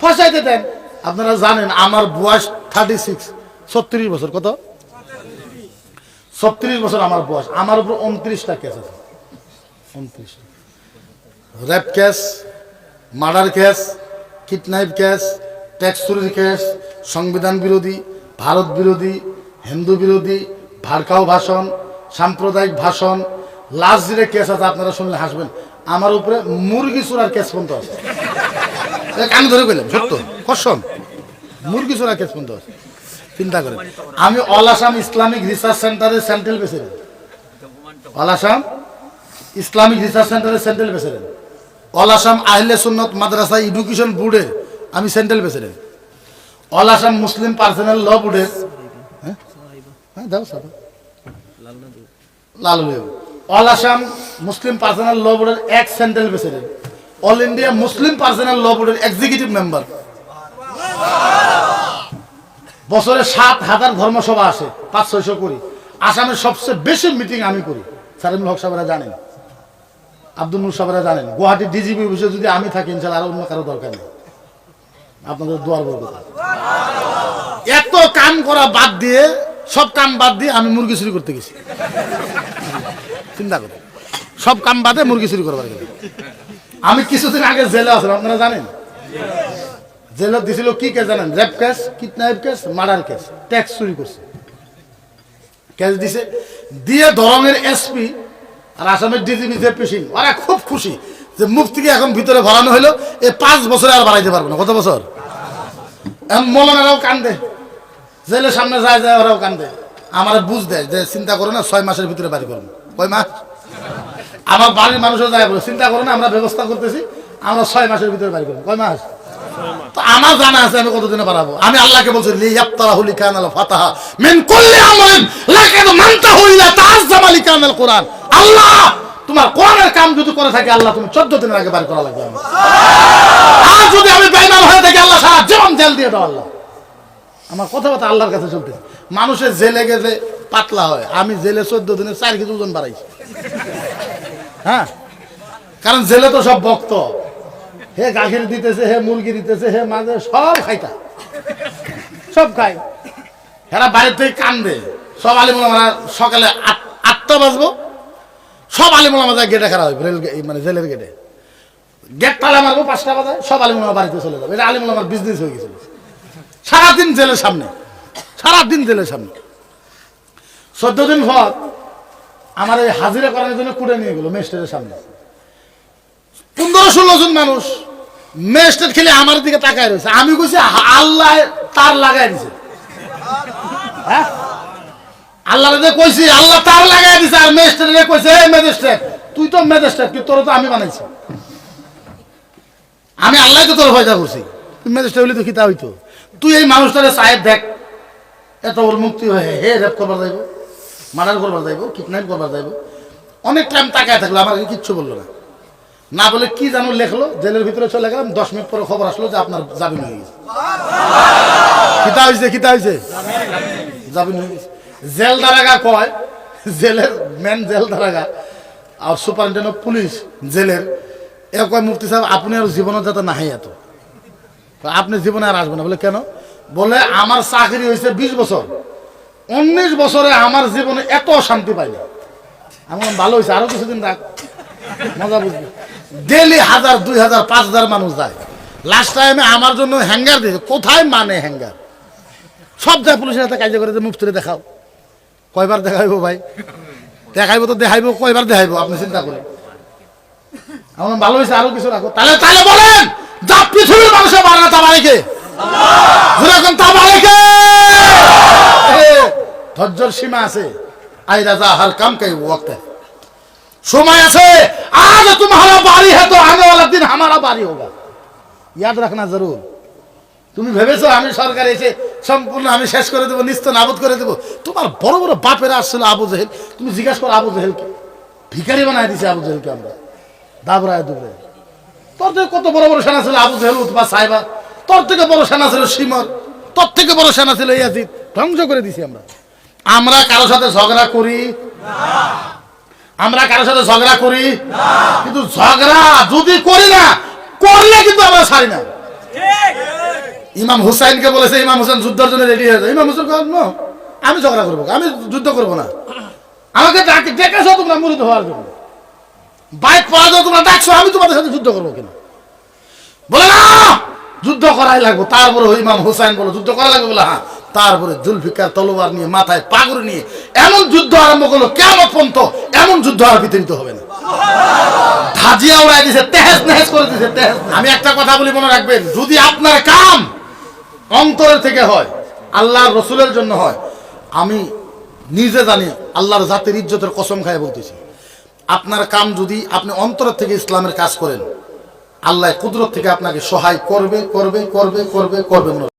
ফাঁসাইতে দেন। আপনারা জানেন আমার বয়স থার্টি সিক্স ছত্রিশ বছর, কত? ছত্রিশ বছর আমার বয়স। আমার উপর উনত্রিশটা কেস আছে। উনত্রিশ rape case murder case kidnap case tax চুরির কেস সংবিধান বিরোধী, ভারত বিরোধী, হিন্দু বিরোধী, ভারকাও ভাষণ, সাম্প্রদায়িক ভাষণ লাস্ট যে কেস আছে, আপনারা শুনলে হাসবেন। আমার উপরে মুরগি চুরার কেস পর্যন্ত আছে। কান ধরে কইলাম সত্য? কসম? মুরগি চোরা পর্যন্ত আছে চিন্তা করেন আমি অল আসাম ইসলামিক রিসার্চ সেন্টারের central president all Assam Islamic research সেন্টারের central president all Assam Ahle Sunnat Madrasa education বোর্ডের আমি central president all Assam Muslim personal law বোর্ডের হ্যাঁ? দাও সাদা। লাল all Assam Muslim personal law বোর্ডের ex central president all India Muslim personal law বোর্ডের executive member বছরে সাত হাজার ধর্মসভা আসে, পাঁচ ছয়শো করি। আসামের সবচেয়ে বেশি মিটিং আমি করি। সারিমুল হক সাহেবরা জানেন। আব্দুল নূর সাহেবরা জানেন। গুয়াহাটি ডিজিপি অফিসে যদি আমি থাকি, ইনশাল্লাহ আর অন্য কারও দরকার নেই। আপনাদের দোয়ার বলব এত কাম করা বাদ দিয়ে, সব কাম বাদ দিয়ে আমি মুরগি চুরি করতে গেছি। চিন্তা করো। সব কাম বাদে মুরগি চুরি করবার গেলে আমি কিছুদিন আগে জেলে আসলাম আপনারা জানেন? জেলে দিছিল কি কেস জানেন? Rape case, kidnap case, murder case, tax চুরি করছে। কেস দিছে, দিয়ে দরঙের এসপি আর আসামের ডিজিপি জেপি সিং ওরা খুব খুশি যে মুক্তিকে এখন ভিতরে ভরানো হলো, এ পাঁচ বছরে আর বাড়াইতে পারব না। কত বছর? মলনারাও কান্দে। জেলের সামনে যায় যায় ওরাও কান্দে। আমার বুঝ দেয় যে চিন্তা করো না, ছয় মাসের ভিতরে বাড়ি করব। কয় মাস? আমার বাড়ির মানুষও যায় বলে, চিন্তা করো না, আমরা ব্যবস্থা করতেছি, আমরা ছয় মাসের ভিতরে বাড়ি করব। কয় মাস? তো আমার জানা আছে আমি কতদিনে বাড়াবো? আমি আল্লাহকে বলছি ফাতাহা কোরআন। আল্লাহ, তোমার কোরআনের কাম যদি করে থাকে, আল্লাহ তুমি 14 দিনের আগে বাড়ি করা লাগবে। আর যদি আমি বেঈমান হয়ে থাকি, আল্লাহ সারা জীবন জেল দিয়ে দাও আল্লাহ। আমার কথাবার্তা আল্লাহর কাছে চলতেছে। মানুষের জেলে গেছে পাতলা হয়। আমি জেলে চোদ্দ দিনে চার কেজি ওজন বাড়াইছি। হ্যাঁ? কারণ জেলে তো সব ভক্ত। হে গাখীর দিতেছে, হে মুরগি দিতেছে, হে মাঝে সব খাইতা। সব খাই হেরা বাড়ির থেকে কান্দে সব আলিমুল আমরা সকালে আট- আটটা বাজবো। সব আলিমুল আমাদের গেটে খারাপ হবে রেল মানে জেলের গেটে। গেট তালা মারবো, পাঁচটা বাজায়, সব আলিমুল বাড়িতে চলে যাবে। এটা আলিমুল আমার বিজনেস হয়ে গেছিল সারাদিন জেলের সামনে। সারাদিন জেলের সামনে। চোদ্দ দিন পর আমার এই হাজিরা করার জন্য কুড়ে নিয়ে গেলো মেস্টের সামনে পনেরো ষোলো জন মানুষ মেস্টের খেলে আমার দিকে তাকায় রয়েছে আমি কইছি "হা- আল্লাহ তার লাগাই দিছে হ্যাঁ আল্লাহ কইছি আল্লাহ তার লাগাই দিছে আর মেস্টের কইছে হে ম্যাজিস্ট্রেট তুই তো ম্যাজিস্ট্রেট তুই তোর তো আমি বানাইছি আমি আল্লাহ তো তোর ভয়টা করছি তুই ম্যাজিস্ট্রেট হইলে তো খিতা হইতো তুই এই মানুষটারে সাহেব দেখ এত ওর মুক্তি হয়ে হে রেপ করবার যাইব মার্ডার করবার যাইব, কিডন্যাপ করবার যাইব। অনেক টাইম তাকায় থাকল, আমার কিচ্ছু বলল না। না বলে কি জানো লেখলো, জেলের ভিতরে চলে গেলাম, দশ মিনিট পরে খবর আসলো যে আপনার জামিন হয়ে গেছে। কিতা হয়েছে কিতা হয়েছে জামিন হয়ে গেছে। জেল দারাগা কয়, জেলের মেন জেল দারাগা আর সুপারিনটেন্ডেন্ট পুলিশ জেলের এ কয়, মুফতি সাহেব, আপনি আর জীবনে যাতে নাহি এত। আপনি জীবনে আর আসবেন না। বলে, কেন? বলে, আমার চাকরি হয়েছে বিশ বছর। উনিশ বছরে আমার জীবনে এত শান্তি পাইনি আমি ভালো হয়েছে আরও কিছুদিন রাখ। মজা বুঝবে। ডেলি হাজার, দুই হাজার, পাঁচ হাজার মানুষ যায়। লাস্ট টাইমে আমার জন্য হ্যাঙ্গার দিয়েছে। কোথায় মানে হ্যাঙ্গার সব যায় পুলিশের হাতে কাজ করে যে, মুফতিরে দেখাও। কয়বার দেখাইবো ভাই? দেখাইবো তো দেখাইবো, কয়বার দেখাইবো? আপনি চিন্তা করেন। আমার ভালো হয়েছে আরও কিছু রাখো। তাহলে তাহলে বলেন, যা পৃথিবীর মানুষের বাড়া তা বাড়িকে। যেরকম তা বাড়িকে। ধৈর্যর সীমা আছে। আই রাজা হার কাম কাই ওয়াক্ত। সময় আছে, আজ তোমারা বাড়ি হ্যাঁ তো আগে ওলা দিন আমার বাড়ি হোগা। ইয়াদ রাখনা জরুর। তুমি ভেবেছো আমি সরকার এসে সম্পূর্ণ আমি শেষ করে দেবো, নিস্ত আবদ করে দেবো। তোমার বড় বড় বাপেরা আসছিল আবু জহেল। তুমি জিজ্ঞাসা করো আবু জহেলকে। ভিকারি বানাই দিছি আবু জহেলকে আমরা। দাবরায় দুবরায় তোর থেকে কত বড় বড় সেনা ছিল আবু জহেল, উতবা সাহেবা তোর থেকে বড় সেনা ছিল সিমর তোর থেকে বড় সেনা ছিল ইয়াজিদ। ধ্বংস করে দিছি আমরা। আমরা কারোর সাথে ঝগড়া করি? আমরা কারোর সাথে ঝগড়া করি? কিন্তু ঝগড়া যদি করি না করলে কিন্তু আমরা ছাড়ি না। ইমাম হুসাইনকে বলেছে ইমাম হুসেন যুদ্ধের জন্য রেডি হয়ে যায় ইমাম হুসেন কয়, "No, আমি ঝগড়া করব আমি যুদ্ধ করব না। আমাকে ডাকে ডেকেছো তোমরা মুরিদ হওয়ার জন্য। বাইক পাওয়া যাও তোমরা ডাকছো আমি তোমাদের সাথে যুদ্ধ করব কেন? বলে না যুদ্ধ করাই লাগবো। তারপরে ওই ইমাম হুসাইন বলো যুদ্ধ করা লাগবে? বলে হ্যাঁ। তারপরে জুলফিকার তলোয়ার নিয়ে মাথায় পাগড়ি নিয়ে এমন যুদ্ধ আরম্ভ করল কেমন পর্যন্ত এমন যুদ্ধ আর বিতরিত হবে না। ধাজিয়া উড়াই দিছে, তেহেস নেহেস করে দিছে, তেহেস আমি একটা কথা বলি, মনে রাখবেন, যদি আপনার কাম অন্তরের থেকে হয়, আল্লাহর রসুলের জন্য হয়, আমি নিজে জানি আল্লাহর জাতির ইজ্জতের কসম খায় বলতেছি। আপনার কাম যদি আপনি অন্তরের থেকে ইসলামের কাজ করেন, আল্লাহ কুদরত থেকে আপনাকে সহায় করবে করবে করবে করবে করবে, মনে